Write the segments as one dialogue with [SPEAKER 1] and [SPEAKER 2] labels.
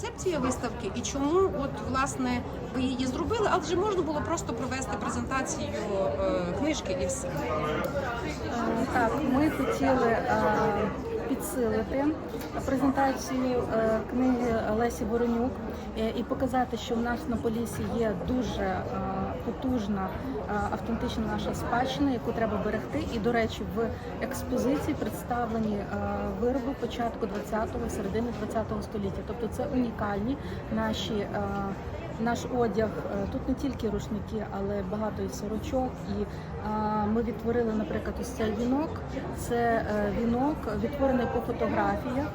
[SPEAKER 1] книжки і чому от власне ви її зробили, але вже можна було просто провести презентацію е, книжки і все.
[SPEAKER 2] Е, Так, ми хотіли е, підсилити презентацію е, книги Лесі Воронюк е, і показати, що в нас на Полісі є дуже е, потужна автентична наша спадщина, яку треба берегти. І, до речі, в експозиції представлені вироби початку 20-го, середини 20-го століття. Тобто це унікальні наші. наш одяг тут не тільки рушники, але багато і сорочок. І е, ми відтворили, наприклад, ось цей вінок. Це вінок, відтворений по фотографіях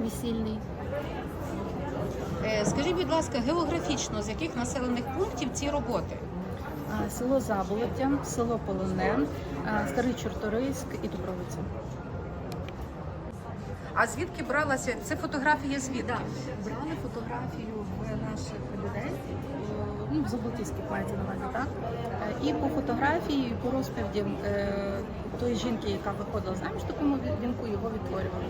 [SPEAKER 2] весільний.
[SPEAKER 1] Е, Скажіть, будь ласка, географічно з яких населених пунктів ці роботи?
[SPEAKER 2] Село Заболоття, село Полонен, Старий Чорторийськ і Дубровиця.
[SPEAKER 1] А звідки бралася це фотографія звідки?
[SPEAKER 2] Брали фотографію в наших людей, е, ну, в на увазі, так? Е, І по фотографії, і по розповіді тої жінки, яка виходила заміж в такому вінку, його відтворювали.